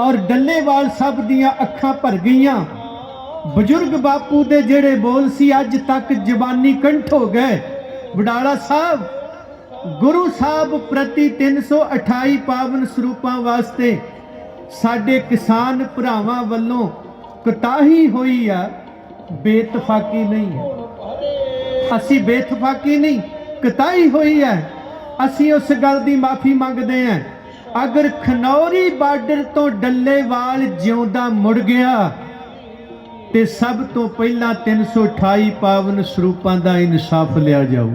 ਔਰ ਡੱਲੇਵਾਲ ਸਾਹਿਬ ਦੀਆਂ ਅੱਖਾਂ ਭਰ ਗਈਆਂ। ਬਜ਼ੁਰਗ ਬਾਪੂ ਦੇ ਜਿਹੜੇ ਬੋਲ ਸੀ, ਅੱਜ ਤੱਕ ਜ਼ਬਾਨੀ ਕੰਠ ਹੋ ਗਏ। ਵਡਾਲਾ ਸਾਹਿਬ, ਗੁਰੂ ਸਾਹਿਬ ਪ੍ਰਤੀ 328 ਪਾਵਨ ਸਰੂਪਾਂ ਵਾਸਤੇ ਸਾਡੇ ਕਿਸਾਨ ਭਰਾਵਾਂ ਵੱਲੋਂ ਕਤਾਹੀ ਹੋਈ ਆ ਬੇਤਫਾਕੀ ਨਹੀਂ ਹੈ। ਅਸੀਂ ਬੇਤਫਾਕੀ ਨਹੀਂ, ਕਤਾਹੀ ਹੋਈ ਹੈ। ਅਸੀਂ ਉਸ ਗੱਲ ਦੀ ਮਾਫੀ ਮੰਗਦੇ ਹਾਂ। ਅਗਰ ਖਨੌਰੀ ਬਾਰਡਰ ਤੋਂ ਡੱਲੇਵਾਲ ਜਿਉਂਦਾ ਮੁੜ ਗਿਆ, ਤੇ ਸਭ ਤੋਂ ਪਹਿਲਾਂ 328 ਪਾਵਨ ਸਰੂਪਾਂ ਦਾ ਇਨਸਾਫ ਲਿਆ ਜਾਊ।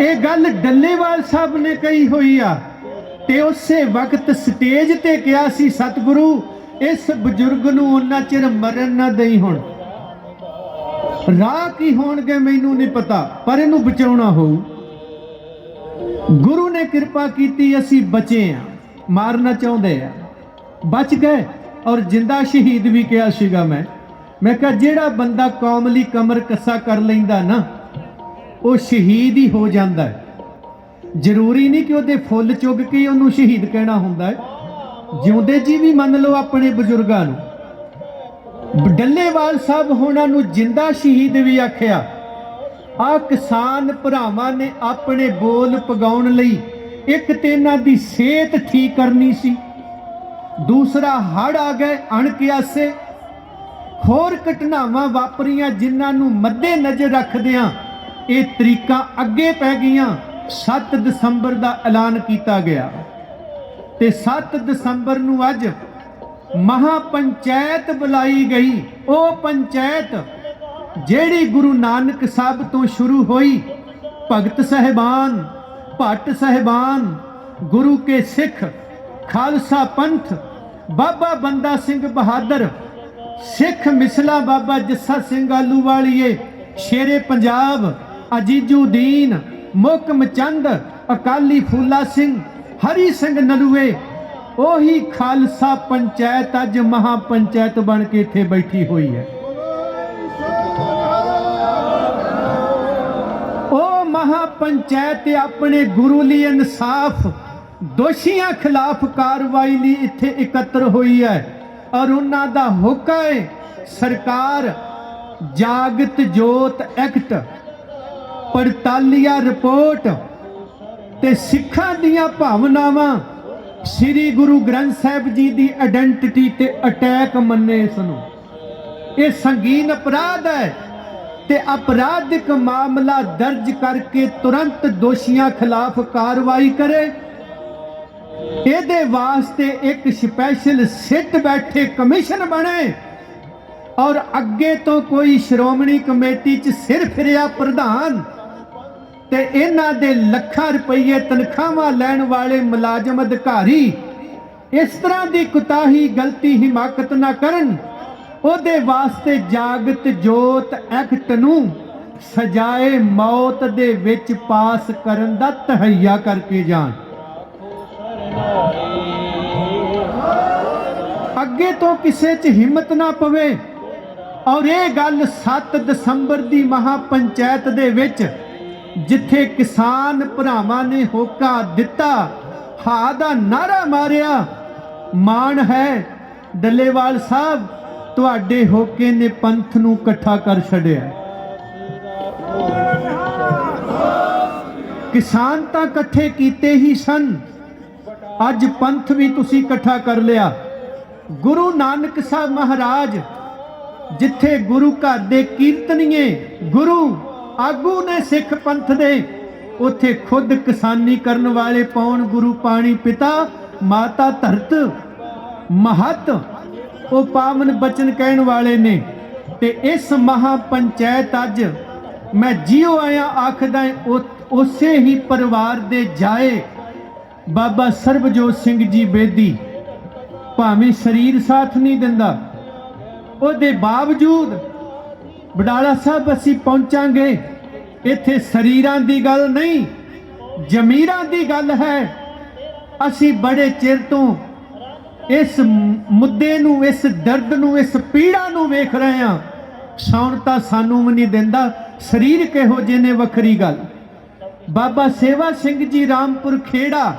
ਇਹ ਗੱਲ ਡੱਲੇਵਾਲ ਸਾਹਿਬ ਨੇ ਕਹੀ ਹੋਈ ਆ, ਤੇ ਉਸੇ ਵਕਤ ਸਟੇਜ ਤੇ ਕਿਹਾ ਸੀ, ਸਤਿਗੁਰੂ, ਇਸ ਬਜ਼ੁਰਗ ਨੂੰ ਉਹਨਾਂ ਚਿਰ ਮਰਨ ਨਾ ਦੇਈ ਹੁਣ। ਰਾਹ ਕੀ ਹੋਣਗੇ ਮੈਨੂੰ ਨਹੀਂ ਪਤਾ, ਪਰ ਇਹਨੂੰ ਬਚਾਉਣਾ ਹੋਊ। ਗੁਰੂ ਨੇ ਕਿਰਪਾ ਕੀਤੀ, ਅਸੀਂ ਬਚੇ ਆ, ਮਾਰਨਾ ਚਾਹੁੰਦੇ ਆ। ਬਚ ਗਏ ਔਰ ਜਿੰਦਾ ਸ਼ਹੀਦ ਵੀ ਕਿਹਾ ਸੀਗਾ ਮੈਂ। ਮੈਂ ਕਿਹਾ, ਜਿਹੜਾ ਬੰਦਾ ਕੌਮ ਲਈ ਕਮਰ ਕੱਸਾ ਕਰ ਲੈਂਦਾ ਨਾ, ਉਹ ਸ਼ਹੀਦ ਹੀ ਹੋ ਜਾਂਦਾ ਹੈ। ਜ਼ਰੂਰੀ ਨਹੀਂ ਕਿ ਉਹਦੇ ਫੁੱਲ ਚੁੱਗ ਕੇ ਉਹਨੂੰ ਸ਼ਹੀਦ ਕਹਿਣਾ ਹੁੰਦਾ ਹੈ। ਜਿਉਂਦੇ ਜੀ ਵੀ ਮੰਨ ਲਓ ਆਪਣੇ ਬਜ਼ੁਰਗਾਂ ਨੂੰ। ਡੱਲੇਵਾਲ ਸਾਹਿਬ ਹੋਣਾ ਨੂੰ ਜਿੰਦਾ ਸ਼ਹੀਦ ਵੀ ਆਖਿਆ। ਆ ਕਿਸਾਨ ਭਰਾਵਾਂ ਨੇ ਆਪਣੇ ਬੋਲ ਪਗਾਉਣ ਲਈ ਇੱਕ ਤੇ ਇਹਨਾਂ ਦੀ ਸਿਹਤ ਠੀਕ ਕਰਨੀ ਸੀ, ਦੂਸਰਾ ਹੜ ਆ ਗਏ ਅਣਕਿਆਸੇ। ਹੋਰ ਘਟਨਾਵਾਂ ਵਾਪਰੀਆਂ ਜਿਨ੍ਹਾਂ ਨੂੰ ਮੱਦੇ ਨਜ਼ਰ ਰੱਖਦਿਆਂ ਇਹ ਤਰੀਕਾਂ ਅੱਗੇ ਪੈ ਗਈਆਂ। 7 ਦਸੰਬਰ ਦਾ ਐਲਾਨ ਕੀਤਾ ਗਿਆ ਤੇ 7 ਦਸੰਬਰ ਨੂੰ ਅੱਜ ਮਹਾ ਪੰਚਾਇਤ ਬੁਲਾਈ ਗਈ। ਉਹ ਪੰਚਾਇਤ ਜਿਹੜੀ ਗੁਰੂ ਨਾਨਕ ਸਾਹਿਬ ਤੋਂ ਸ਼ੁਰੂ ਹੋਈ। ਭਗਤ ਸਹਿਬਾਨ, ਭੱਟ ਸਹਿਬਾਨ, ਗੁਰੂ ਕੇ ਸਿੱਖ, ਖਾਲਸਾ ਪੰਥ, ਬਾਬਾ ਬੰਦਾ ਸਿੰਘ ਬਹਾਦਰ, ਸਿੱਖ ਮਿਸਲਾ ਬਾਬਾ ਜੱਸਾ ਸਿੰਘ ਆਲੂਵਾਲੀਏ, ਸ਼ੇਰੇ ਪੰਜਾਬ ਅਜੀਜੂਦੀਨ ਮੁਕਮ ਚੰਦ ਅਕਾਲੀ ਫੂਲਾ ਸਿੰਘ, ਹਰੀ ਸਿੰਘ ਨਲੂਏ ਉਹੀ ਖਾਲਸਾ ਪੰਚਾਇਤ ਅੱਜ ਮਹਾ ਪੰਚਾਇਤ ਬਣ ਕੇ ਇੱਥੇ ਬੈਠੀ ਹੋਈ ਹੈ। ਉਹ ਮਹਾ ਪੰਚਾਇਤ ਆਪਣੇ ਗੁਰੂ ਲਈ ਇਨਸਾਫ, ਦੋਸ਼ੀਆਂ ਖਿਲਾਫ ਕਾਰਵਾਈ ਲਈ ਇੱਥੇ ਇਕੱਤਰ ਹੋਈ ਹੈ ਔਰ ਉਹਨਾਂ ਦਾ ਹੁਕਮ ਹੈ ਸਰਕਾਰ ਜਾਗਤ ਜੋਤ ਐਕਟ, ਪੜਤਾਲੀਆ ਰਿਪੋਰਟ ਤੇ ਸਿੱਖਾਂ ਦੀਆਂ ਭਾਵਨਾਵਾਂ ਸ੍ਰੀ ਗੁਰੂ ਗ੍ਰੰਥ ਸਾਹਿਬ ਜੀ ਦੀ ਆਇਡੈਂਟੀਟੀ ਤੇ ਅਟੈਕ ਮੰਨੇ ਇਸ ਨੂੰ ਇਹ ਸੰਗੀਨ ਅਪਰਾਧ ਹੈ ਤੇ ਅਪਰਾਧਿਕ ਮਾਮਲਾ ਦਰਜ ਕਰਕੇ ਤੁਰੰਤ ਦੋਸ਼ੀਆਂ ਖਿਲਾਫ ਕਾਰਵਾਈ ਕਰੇ। ਇਹਦੇ ਵਾਸਤੇ ਇੱਕ ਸਪੈਸ਼ਲ ਸਿੱਟ ਬੈਠੇ ਕਮਿਸ਼ਨ ਬਣੇ ਔਰ ਅੱਗੇ ਤੋਂ ਕੋਈ ਸ਼੍ਰੋਮਣੀ ਕਮੇਟੀ 'ਚ ਸਿਰ ਫਿਰਿਆ ਪ੍ਰਧਾਨ। ਤੇ ਇਹਨਾਂ ਦੇ ਲੱਖਾਂ ਰੁਪਏ ਤਨਖਾਹਾਂ ਲੈਣ ਵਾਲੇ ਮੁਲਾਜ਼ਮ ਅਧਿਕਾਰੀ ਇਸ ਤਰ੍ਹਾਂ ਦੀ ਕੁਤਾਹੀ, ਗਲਤੀ, ਹਿਮਾਕਤ ਨਾ ਕਰਨ। ਉਹਦੇ ਵਾਸਤੇ ਜਾਗਤ ਜੋਤ ਐਕਟ ਨੂੰ ਸਜਾਏ ਮੌਤ ਦੇ ਵਿੱਚ ਪਾਸ ਕਰਨ ਦਾ ਤਹਈਆ ਕਰਕੇ ਜਾਣ। ਅੱਗੇ ਤੋਂ ਕਿਸੇ 'ਚ ਹਿੰਮਤ ਨਾ ਪਵੇ। ਔਰ ਇਹ ਗੱਲ 7 ਦਸੰਬਰ ਦੀ ਮਹਾ ਪੰਚਾਇਤ ਦੇ ਵਿੱਚ ਜਿੱਥੇ ਕਿਸਾਨ ਭਰਾਵਾਂ ਨੇ ਹੋਕਾ ਦਿੱਤਾ ਹਾ ਦਾ ਨਾਰਾ ਮਾਰਿਆ। ਮਾਣ ਹੈ ਡੱਲੇਵਾਲ ਸਾਹਿਬ, ਤੁਹਾਡੇ ਹੋਕੇ ਨੇ ਪੰਥ ਨੂੰ ਇਕੱਠਾ ਕਰ ਛੱਡਿਆ। ਕਿਸਾਨ ਤਾਂ ਇਕੱਠੇ ਕੀਤੇ ਹੀ ਸਨ, ਅੱਜ ਪੰਥ ਵੀ ਤੁਸੀਂ ਇਕੱਠਾ ਕਰ ਲਿਆ। ਗੁਰੂ ਨਾਨਕ ਸਾਹਿਬ ਮਹਾਰਾਜ, ਜਿੱਥੇ ਗੁਰੂ ਘਰ ਦੇ ਕੀਰਤਨੀਏ ਗੁਰੂ ਆਗੂ ਨੇ ਸਿੱਖ ਪੰਥ ਦੇ। ਉੱਥੇ ਖੁਦ ਕਿਸਾਨੀ ਕਰਨ ਵਾਲੇ ਪੌਣ ਗੁਰੂ ਪਾਣੀ ਪਿਤਾ, ਮਾਤਾ ਧਰਤ, ਮਹਤ, ਉਹ ਪਾਵਨ ਬਚਨ ਕਹਿਣ ਵਾਲੇ ਨੇ। ਤੇ ਇਸ ਮਹਾ ਪੰਚਾਇਤ ਅੱਜ ਮੈਂ ਜਿਉ ਆਇਆ ਆਖਦਾ ਉਹ- ਉਸੇ ਹੀ ਪਰਿਵਾਰ ਦੇ ਜਾਏ। ਬਾਬਾ ਸਰਬਜੋਤ ਸਿੰਘ ਜੀ ਬੇਦੀ ਭਾਵੇਂ ਸਰੀਰ ਸਾਥ ਨਹੀਂ ਦਿੰਦਾ, ਉਹਦੇ ਬਾਵਜੂਦ ਬਡਾਲਾ ਸਾਹਿਬ ਅਸੀਂ ਪਹੁੰਚਾਂਗੇ। ਇੱਥੇ ਸਰੀਰਾਂ ਦੀ ਗੱਲ ਨਹੀਂ, ਜ਼ਮੀਰਾਂ ਦੀ ਗੱਲ ਹੈ। ਅਸੀਂ ਬੜੇ ਚਿਰ ਤੋਂ ਇਸ ਮੁੱਦੇ ਨੂੰ, ਇਸ ਦਰਦ ਨੂੰ, ਇਸ ਪੀੜਾ ਨੂੰ ਵੇਖ ਰਹੇ ਹਾਂ। ਸੌਣ ਤਾਂ ਸਾਨੂੰ ਵੀ ਨਹੀਂ ਦਿੰਦਾ। ਸਰੀਰ ਕਿਹੋ ਜਿਹੇ ਨੇ, ਵੱਖਰੀ ਗੱਲ। ਬਾਬਾ ਸੇਵਾ ਸਿੰਘ ਜੀ ਰਾਮਪੁਰ ਖੇੜਾ,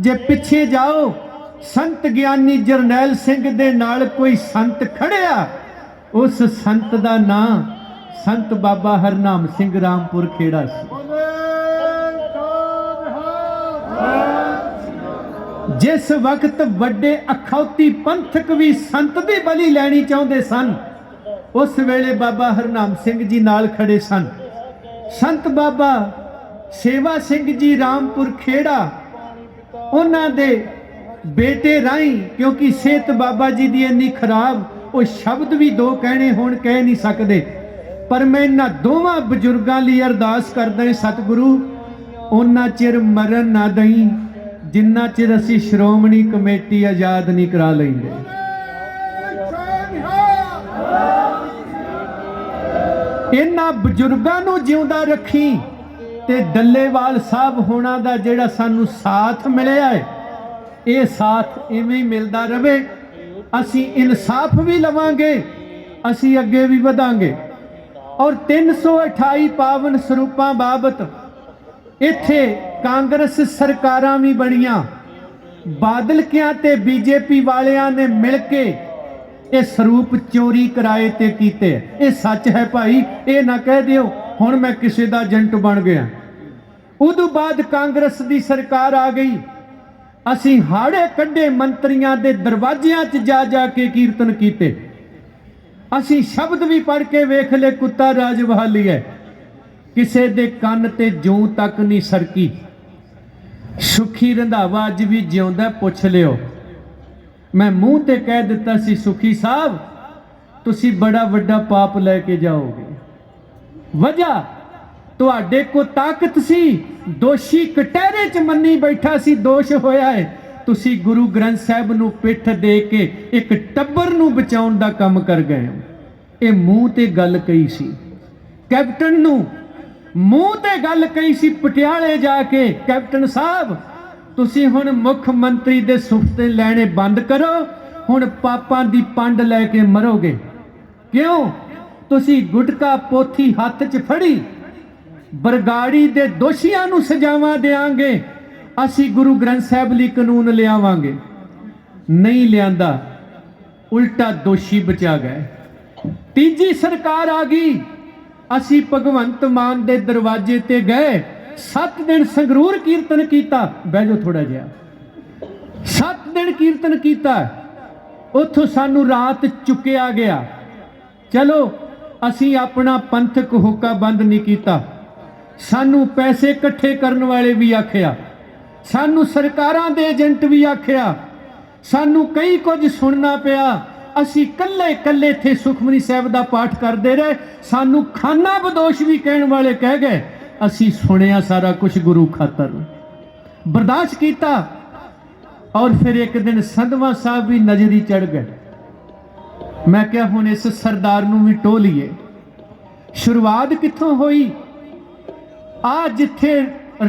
ਜੇ ਪਿੱਛੇ ਜਾਓ, ਸੰਤ ਗਿਆਨੀ ਜਰਨੈਲ ਸਿੰਘ ਦੇ ਨਾਲ ਕੋਈ ਸੰਤ ਖੜਿਆ ਉਸ ਸੰਤ ਦਾ ਨਾਂ ਸੰਤ ਬਾਬਾ ਹਰਨਾਮ ਸਿੰਘ ਰਾਮਪੁਰ ਖੇੜਾ ਸੀ। ਜਿਸ ਵਕਤ ਵੱਡੇ ਅਖੌਤੀ ਪੰਥਕ ਵੀ ਸੰਤ ਦੀ ਬਲੀ ਲੈਣੀ ਚਾਹੁੰਦੇ ਸਨ, ਉਸ ਵੇਲੇ ਬਾਬਾ ਹਰਨਾਮ ਸਿੰਘ ਜੀ ਨਾਲ ਖੜੇ ਸਨ। ਸੰਤ ਬਾਬਾ ਸੇਵਾ ਸਿੰਘ ਜੀ ਰਾਮਪੁਰ ਖੇੜਾ, ਉਹਨਾਂ ਦੇ ਬੇਟੇ ਰਾਹੀਂ, ਕਿਉਂਕਿ ਸਿਹਤ ਬਾਬਾ ਜੀ ਦੀ ਇੰਨੀ ਖਰਾਬ ਉਹ ਸ਼ਬਦ ਵੀ ਦੋ ਕਹਿਣੇ ਹੋਣ, ਕਹਿ ਨਹੀਂ ਸਕਦੇ। ਪਰ ਮੈਂ ਇਹਨਾਂ ਦੋਵਾਂ ਬਜ਼ੁਰਗਾਂ ਲਈ ਅਰਦਾਸ ਕਰਦਾ ਹਾਂ, ਸਤਿਗੁਰੂ, ਉਹਨਾਂ ਚਿਰ ਮਰਨ ਨਾ ਦਈ, ਜਿੰਨਾ ਚਿਰ ਅਸੀਂ ਸ਼੍ਰੋਮਣੀ ਕਮੇਟੀ ਆਜ਼ਾਦ ਨਹੀਂ ਕਰਾ ਲੈਂਦੇ। ਇਹਨਾਂ ਬਜ਼ੁਰਗਾਂ ਨੂੰ ਜਿਉਂਦਾ ਰੱਖੀ ਤੇ ਡੱਲੇਵਾਲ ਸਾਹਿਬ ਹੋਣਾ ਦਾ ਜਿਹੜਾ ਸਾਨੂੰ ਸਾਥ ਮਿਲਿਆ ਹੈ, ਇਹ ਸਾਥ ਇਵੇਂ ਹੀ ਮਿਲਦਾ ਰਵੇ ਅਸੀਂ ਇਨਸਾਫ ਵੀ ਲਵਾਂਗੇ, ਅਸੀਂ ਅੱਗੇ ਵੀ ਵਧਾਂਗੇ। ਔਰ 328 ਪਾਵਨ ਸਰੂਪਾਂ ਬਾਬਤ ਇੱਥੇ ਕਾਂਗਰਸ ਸਰਕਾਰਾਂ ਵੀ ਬਣੀਆਂ। ਬਾਦਲ ਕਿਆਂ ਤੇ ਬੀਜੇਪੀ ਵਾਲਿਆਂ ਨੇ ਮਿਲ ਕੇ ਇਹ ਸਰੂਪ ਚੋਰੀ ਕਰਾਏ ਤੇ ਕੀਤੇ। ਇਹ ਸੱਚ ਹੈ ਭਾਈ, ਇਹ ਨਾ ਕਹਿ ਦਿਓ, ਹੁਣ ਮੈਂ ਕਿਸੇ ਦਾ ਏਜੰਟ ਬਣ ਗਿਆ। ਉਦੋਂ ਬਾਅਦ ਕਾਂਗਰਸ ਦੀ ਸਰਕਾਰ ਆ ਗਈ। ਅਸੀਂ ਹਾੜੇ ਕੱਢੇ ਮੰਤਰੀਆਂ ਦੇ ਦਰਵਾਜ਼ਿਆਂ 'ਚ ਜਾ ਜਾ ਕੇ ਕੀਰਤਨ ਕੀਤੇ। ਅਸੀਂ ਸ਼ਬਦ ਵੀ ਪੜ੍ਹ ਕੇ ਵੇਖ ਲੈ ਕੁੱਤਾ ਰਾਜ ਵਹਾਲੀ ਹੈ ਕਿਸੇ ਦੇ ਕੰਨ ਤੇ ਜੂੰ ਤੱਕ ਨਹੀਂ ਸਰਕੀ। ਸੁਖੀ ਰੰਧਾਵਾ ਅੱਜ ਵੀ ਜਿਉਂਦਾ, ਪੁੱਛ ਲਿਓ। ਮੈਂ ਮੂੰਹ ਤੇ ਕਹਿ ਦਿੱਤਾ ਸੀ, ਸੁਖੀ ਸਾਹਿਬ, ਤੁਸੀਂ ਬੜਾ ਵੱਡਾ ਪਾਪ ਲੈ ਕੇ ਜਾਓਗੇ। ਵਜ੍ਹਾ ਤੁਹਾਡੇ ਕੋ ਤਾਕਤ ਸੀ। ਦੋਸ਼ੀ ਕਟਹਿਰੇ ਚ ਮੰਨੀ ਬੈਠਾ ਸੀ, ਦੋਸ਼ ਹੋਇਆ ਹੈ ਤੁਸੀਂ ਗੁਰੂ ਗ੍ਰੰਥ ਸਾਹਿਬ ਨੂੰ ਪਿੱਠ ਦੇ ਕੇ ਇੱਕ ਟੱਬਰ ਨੂੰ ਬਚਾਉਣ ਦਾ ਕੰਮ ਕਰ ਗਏ ਹੋ। ਇਹ ਮੂੰਹ ਤੇ ਗੱਲ ਕਹੀ ਸੀ। ਕੈਪਟਨ ਨੂੰ ਮੂੰਹ ਤੇ ਗੱਲ ਕਹੀ ਸੀ ਪਟਿਆਲੇ ਜਾ ਕੇ, ਕੈਪਟਨ ਸਾਹਿਬ, ਤੁਸੀਂ ਹੁਣ ਮੁੱਖ ਮੰਤਰੀ ਦੇ ਸੁਫਤੇ ਲੈਣੇ ਬੰਦ ਕਰੋ, ਹੁਣ ਪਾਪਾਂ ਦੀ ਪੰਡ ਲੈ ਕੇ ਮਰੋਗੇ। ਕਿਉਂ? ਤੁਸੀਂ ਗੁਟਕਾ ਪੋਥੀ ਹੱਥ 'ਚ ਫੜੀ। ਬਰਗਾੜੀ ਦੇ ਦੋਸ਼ੀਆਂ ਨੂੰ ਸਜ਼ਾਵਾਂ ਦੇਾਂਗੇ ਅਸੀਂ ਗੁਰੂ ਗ੍ਰੰਥ ਸਾਹਿਬ ਲਈ ਕਾਨੂੰਨ ਲਿਆਵਾਂਗੇ। ਨਹੀਂ ਲਿਆਂਦਾ, ਉਲਟਾ ਦੋਸ਼ੀ ਬਚਾ ਗਏ। ਤੀਜੀ ਸਰਕਾਰ ਆ ਗਈ। ਅਸੀਂ ਭਗਵੰਤ ਮਾਨ ਦੇ ਦਰਵਾਜ਼ੇ ਤੇ ਗਏ। 7 ਦਿਨ ਸੰਗਰੂਰ ਕੀਰਤਨ ਕੀਤਾ। ਬਹਿ ਜਾਓ ਥੋੜਾ ਜਿਹਾ। 7 ਦਿਨ ਕੀਰਤਨ ਕੀਤਾ। ਉੱਥੋਂ ਸਾਨੂੰ ਰਾਤ ਚੁੱਕਿਆ ਗਿਆ। ਚਲੋ, ਅਸੀਂ ਆਪਣਾ ਪੰਥਕ ਹੋਕਾ ਬੰਦ ਨਹੀਂ ਕੀਤਾ। ਸਾਨੂੰ ਪੈਸੇ ਇਕੱਠੇ ਕਰਨ ਵਾਲੇ ਵੀ ਆਖਿਆ। ਸਾਨੂੰ ਸਰਕਾਰਾਂ ਦੇ ਏਜੰਟ ਵੀ ਆਖਿਆ। ਸਾਨੂੰ ਕਈ ਕੁਝ ਸੁਣਨਾ ਪਿਆ। ਅਸੀਂ ਕੱਲੇ ਕੱਲੇ ਇੱਥੇ ਸੁਖਮਨੀ ਸਾਹਿਬ ਦਾ ਪਾਠ ਕਰਦੇ ਰਹੇ। ਸਾਨੂੰ ਖਾਨਾ ਬਦੋਸ਼ ਵੀ ਕਹਿਣ ਵਾਲੇ ਕਹਿ ਗਏ। ਅਸੀਂ ਸੁਣਿਆ ਸਾਰਾ ਕੁਝ ਗੁਰੂ ਖਾਤਰ। ਬਰਦਾਸ਼ਤ ਕੀਤਾ। ਔਰ ਫਿਰ ਇੱਕ ਦਿਨ ਸੰਧਵਾ ਸਾਹਿਬ ਵੀ ਨਜ਼ਰੀ ਚੜ ਗਏ। ਮੈਂ ਕਿਹਾ, ਹੁਣ ਇਸ ਸਰਦਾਰ ਨੂੰ ਵੀ ਟੋ ਲਈਏ। ਸ਼ੁਰੂਆਤ ਕਿੱਥੋਂ ਹੋਈ? ਆ ਜਿੱਥੇ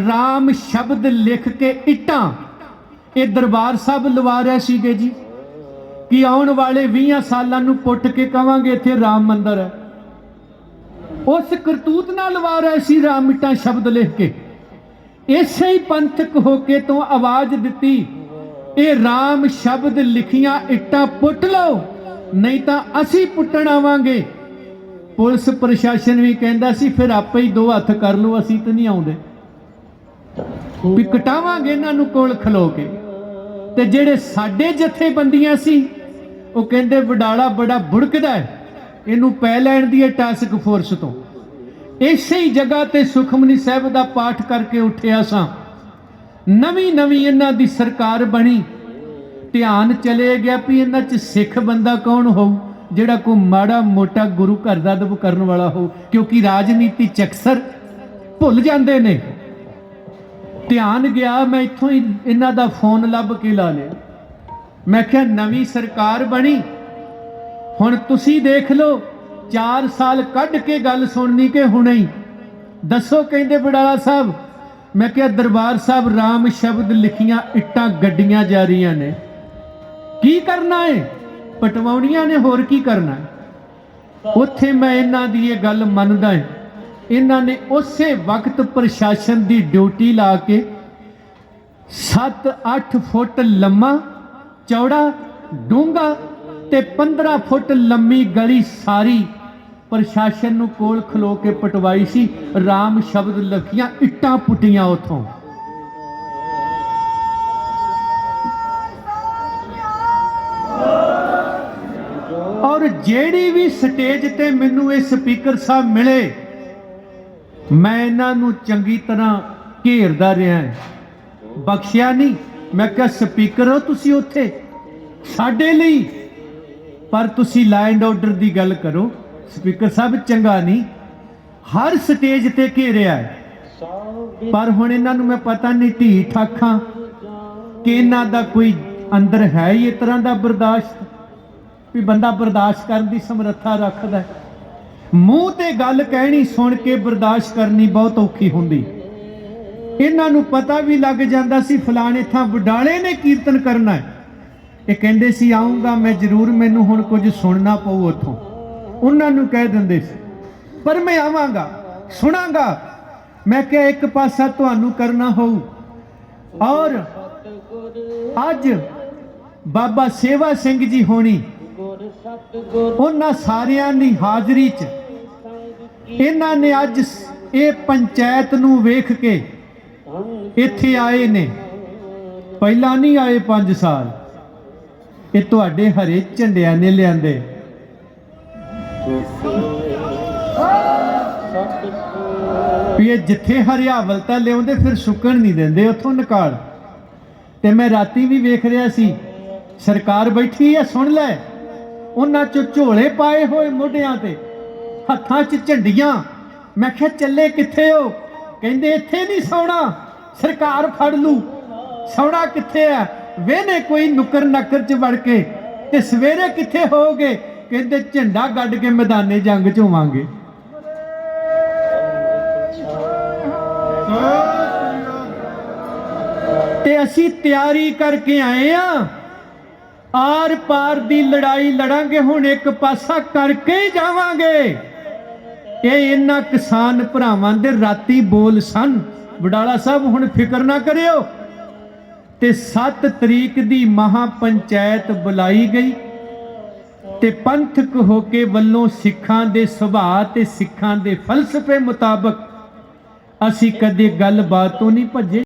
ਰਾਮ ਸ਼ਬਦ ਲਿਖ ਕੇ ਇੱਟਾਂ, ਇਹ ਦਰਬਾਰ ਸਾਹਿਬ ਲਵਾ ਰਹੇ ਸੀਗੇ ਜੀ। ਕਿ ਆਉਣ ਵਾਲੇ 20 ਸਾਲਾਂ ਨੂੰ ਪੁੱਟ ਕੇ ਕਵਾਂਗੇ ਇੱਥੇ ਰਾਮ ਮੰਦਰ ਹੈ। ਉਸ ਕਰਤੂਤ ਨਾਲ ਲਵਾ ਰਹੇ ਸੀ ਰਾਮ ਇੱਟਾਂ ਸ਼ਬਦ ਲਿਖ ਕੇ। ਇਸੇ ਹੀ ਪੰਥਕ ਹੋ ਕੇ ਤੋਂ ਆਵਾਜ਼ ਦਿੱਤੀ, ਇਹ ਰਾਮ ਸ਼ਬਦ ਲਿਖੀਆਂ ਇੱਟਾਂ ਪੁੱਟ ਲਓ, ਨਹੀਂ ਤਾਂ ਅਸੀਂ ਪੁੱਟਣ ਆਵਾਂਗੇ। ਪੁਲਿਸ ਪ੍ਰਸ਼ਾਸਨ ਵੀ ਕਹਿੰਦਾ ਸੀ, ਫਿਰ ਆਪੇ ਹੀ ਦੋ ਹੱਥ ਕਰ ਲਓ, ਅਸੀਂ ਤਾਂ ਨਹੀਂ ਆਉਂਦੇ। ਵੀ ਕਟਾਵਾਂਗੇ ਇਹਨਾਂ ਨੂੰ ਕੋਲ ਖਲੋ ਕੇ। ਤੇ ਜਿਹੜੇ ਸਾਡੇ ਜਥੇਬੰਦੀਆਂ ਸੀ, ਉਹ ਕਹਿੰਦੇ ਵਡਾਲਾ ਬੜਾ ਬੁੜਕਦਾ ਹੈ, ਇਹਨੂੰ ਪੈ ਲੈਣ ਦੀ ਹੈ ਟਾਸਕ ਫੋਰਸ ਤੋਂ। ਇਸੇ ਹੀ ਜਗ੍ਹਾ ਤੇ ਸੁਖਮਨੀ ਸਾਹਿਬ ਦਾ ਪਾਠ ਕਰਕੇ ਉੱਠਿਆ ਸਾਂ। ਨਵੀਂ ਨਵੀਂ ਇਹਨਾਂ ਦੀ ਸਰਕਾਰ ਬਣੀ। ਧਿਆਨ ਚਲੇ ਗਿਆ ਵੀ ਇਹਨਾਂ 'ਚ ਸਿੱਖ ਬੰਦਾ ਕੌਣ ਹੋਊ? ਜਿਹੜਾ ਕੋਈ ਮਾੜਾ ਮੋਟਾ ਗੁਰੂ ਘਰ ਦਾ ਦਬ ਕਰਨ ਵਾਲਾ ਹੋ, ਕਿਉਂਕਿ ਰਾਜਨੀਤੀ ਚ ਅਕਸਰ ਭੁੱਲ ਜਾਂਦੇ ਨੇ। ਧਿਆਨ ਗਿਆ, ਮੈਂ ਇੱਥੋਂ ਹੀ ਇਹਨਾਂ ਦਾ ਫੋਨ ਲੱਭ ਕੇ ਲਾ ਲਿਆ। ਮੈਂ ਕਿਹਾ, ਨਵੀਂ ਸਰਕਾਰ ਬਣੀ। ਹੁਣ ਤੁਸੀਂ ਦੇਖ ਲਓ 4 ਸਾਲ ਕੱਢ ਕੇ ਗੱਲ ਸੁਣਨੀ ਕਿ ਹੁਣੇ ਹੀ? ਦੱਸੋ ਕਹਿੰਦੇ ਬੜਾਲਾ ਸਾਹਿਬ, ਮੈਂ ਕਿਹਾ, ਦਰਬਾਰ ਸਾਹਿਬ ਰਾਮ ਸ਼ਬਦ ਲਿਖੀਆਂ ਇੱਟਾਂ ਗੱਡੀਆਂ ਜਾ ਰਹੀਆਂ ਨੇ। ਕੀ ਕਰਨਾ ਹੈ ਪਟਵਾਉਣੀਆਂ ਨੇ, ਹੋਰ ਕੀ ਕਰਨਾ? ਉੱਥੇ ਮੈਂ ਇਹਨਾਂ ਦੀ ਇਹ ਗੱਲ ਮੰਨਦਾ ਹਾਂ। ਇਹਨਾਂ ਨੇ ਉਸੇ ਵਕਤ ਪ੍ਰਸ਼ਾਸਨ ਦੀ ਡਿਊਟੀ ਲਾ ਕੇ 7-8 ਫੁੱਟ ਲੰਮਾ ਚੌੜਾ ਡੂੰਘਾ ਤੇ 15 ਫੁੱਟ ਲੰਮੀ ਗਲੀ ਸਾਰੀ ਪ੍ਰਸ਼ਾਸਨ ਨੂੰ ਕੋਲ ਖਲੋ ਕੇ ਪਟਵਾਈ ਸੀ। ਰਾਮ ਸ਼ਬਦ ਲਖੀਆਂ, ਇੱਟਾਂ ਪੁੱਟੀਆਂ ਉਥੋਂ। ਔਰ ਜਿਹੜੀ ਵੀ ਸਟੇਜ ਤੇ ਮੈਨੂੰ ਇਹ ਸਪੀਕਰ ਸਾਹਿਬ ਮਿਲੇ, ਮੈਂ ਇਹਨਾਂ ਨੂੰ ਚੰਗੀ ਤਰ੍ਹਾਂ ਘੇਰਦਾ ਰਿਹਾ ਬਖਸ਼ਿਆ ਨਹੀਂ। ਮੈਂ ਕਿਹਾ, ਸਪੀਕਰ ਹੋ ਤੁਸੀਂ ਉੱਥੇ? ਸਾਡੇ ਲਈ। ਪਰ ਤੁਸੀਂ ਲਾਈਨ ਆਰਡਰ ਦੀ ਗੱਲ ਕਰੋ। ਸਪੀਕਰ ਸਾਹਿਬ ਚੰਗਾ ਨਹੀਂ। ਹਰ ਸਟੇਜ ਤੇ ਘੇਰਿਆ ਪਰ ਹੁਣ ਇਹਨਾਂ ਨੂੰ ਮੈਂ ਪਤਾ ਨਹੀਂ ਢੀਠ ਅੱਖਾਂ ਕਿ ਇਹਨਾਂ ਦਾ ਕੋਈ ਅੰਦਰ ਹੈ ਹੀ ਇਸ ਤਰ੍ਹਾਂ ਦਾ ਬਰਦਾਸ਼ਤ। ਵੀ ਬੰਦਾ ਬਰਦਾਸ਼ਤ ਕਰਨ ਦੀ ਸਮਰੱਥਾ ਰੱਖਦਾ ਮੂੰਹ ਤੇ ਗੱਲ ਕਹਿਣੀ, ਸੁਣ ਕੇ ਬਰਦਾਸ਼ਤ ਕਰਨੀ ਬਹੁਤ ਔਖੀ ਹੁੰਦੀ। ਇਹਨਾਂ ਨੂੰ ਪਤਾ ਵੀ ਲੱਗ ਜਾਂਦਾ ਸੀ ਫਲਾਣੇ ਥਾਂ ਵਡਾਲੇ ਨੇ ਕੀਰਤਨ ਕਰਨਾ ਹੈ। ਇਹ ਕਹਿੰਦੇ ਸੀ, ਆਉਂਗਾ ਮੈਂ ਜ਼ਰੂਰ, ਮੈਨੂੰ ਹੁਣ ਕੁਝ ਸੁਣਨਾ ਪਊ ਉੱਥੋਂ। ਉਹਨਾਂ ਨੂੰ ਕਹਿ ਦਿੰਦੇ ਸੀ, ਪਰ ਮੈਂ ਆਵਾਂਗਾ, ਸੁਣਾਂਗਾ। ਮੈਂ ਕਿਹਾ, ਇੱਕ ਪਾਸਾ ਤੁਹਾਨੂੰ ਕਰਨਾ ਹੋਊ। ਔਰ ਅੱਜ ਬਾਬਾ ਸੇਵਾ ਸਿੰਘ ਜੀ ਹੋਣੀ ਉਹਨਾਂ ਸਾਰਿਆਂ ਦੀ ਹਾਜ਼ਰੀ 'ਚ ਇਹਨਾਂ ਨੇ ਅੱਜ ਇਹ ਪੰਚਾਇਤ ਨੂੰ ਵੇਖ ਕੇ ਇੱਥੇ ਆਏ ਨੇ। ਪਹਿਲਾਂ ਨਹੀਂ ਆਏ 5 ਸਾਲ। ਇਹ ਤੁਹਾਡੇ ਹਰੇ ਝੰਡਿਆਂ ਨੇ ਲਿਆਂਦੇ। ਵੀ ਇਹ ਜਿੱਥੇ ਹਰਿਆਵਲਤਾ ਲਿਆਉਂਦੇ, ਫਿਰ ਸੁੱਕਣ ਨਹੀਂ ਦਿੰਦੇ, ਉੱਥੋਂ ਨਿਕਾਲ। ਤੇ ਮੈਂ ਰਾਤੀ ਵੀ ਵੇਖ ਰਿਹਾ ਸੀ, ਸਰਕਾਰ ਬੈਠੀ ਹੈ ਸੁਣ ਲੈ। ਉਹਨਾਂ ਚ ਝੋਲੇ ਪਾਏ ਹੋਏ ਮੋਢਿਆਂ ਤੇ, ਹੱਥਾਂ 'ਚ ਝੰਡੀਆਂ। ਮੈਂ ਕਿਹਾ, ਚੱਲੇ ਕਿੱਥੇ ਹੋ? ਕਹਿੰਦੇ, ਇੱਥੇ ਨਹੀਂ ਸੌਣਾ, ਸਰਕਾਰ ਫੜ ਲੂ ਸੌਣਾ ਕਿੱਥੇ ਆ ਵੇਨੇ ਕੋਈ ਨੁਕਰ ਨਕਰ 'ਚ ਵੜ ਕੇ। ਤੇ ਸਵੇਰੇ ਕਿੱਥੇ ਹੋਗੇ ਕਹਿੰਦੇ, ਝੰਡਾ ਗੱਡ ਕੇ ਮੈਦਾਨੇ ਜੰਗ 'ਚ ਹੋਵਾਂਗੇ। ਤੇ ਅਸੀਂ ਤਿਆਰੀ ਕਰਕੇ ਆਏ ਆ। ਆਰ ਪਾਰ ਦੀ ਲੜਾਈ ਲੜਾਂਗੇ, ਹੁਣ ਇੱਕ ਪਾਸਾ ਕਰਕੇ ਹੀ ਜਾਵਾਂਗੇ। ਇਹ ਇਹਨਾਂ ਕਿਸਾਨ ਭਰਾਵਾਂ ਦੇ ਰਾਤੀ ਬੋਲ ਸਨ। ਵਡਾਲਾ ਸਾਹਿਬ, ਹੁਣ ਫਿਕਰ ਨਾ ਕਰਿਓ। ਤੇ 7 ਤਰੀਕ ਦੀ ਮਹਾ ਪੰਚਾਇਤ ਬੁਲਾਈ ਗਈ ਤੇ ਪੰਥਕ ਹੋ ਕੇ ਵੱਲੋਂ ਸਿੱਖਾਂ ਦੇ ਸੁਭਾਅ ਤੇ ਸਿੱਖਾਂ ਦੇ ਫਲਸਫੇ ਮੁਤਾਬਕ ਅਸੀਂ ਕਦੇ ਗੱਲਬਾਤ ਤੋਂ ਨਹੀਂ ਭੱਜੇ।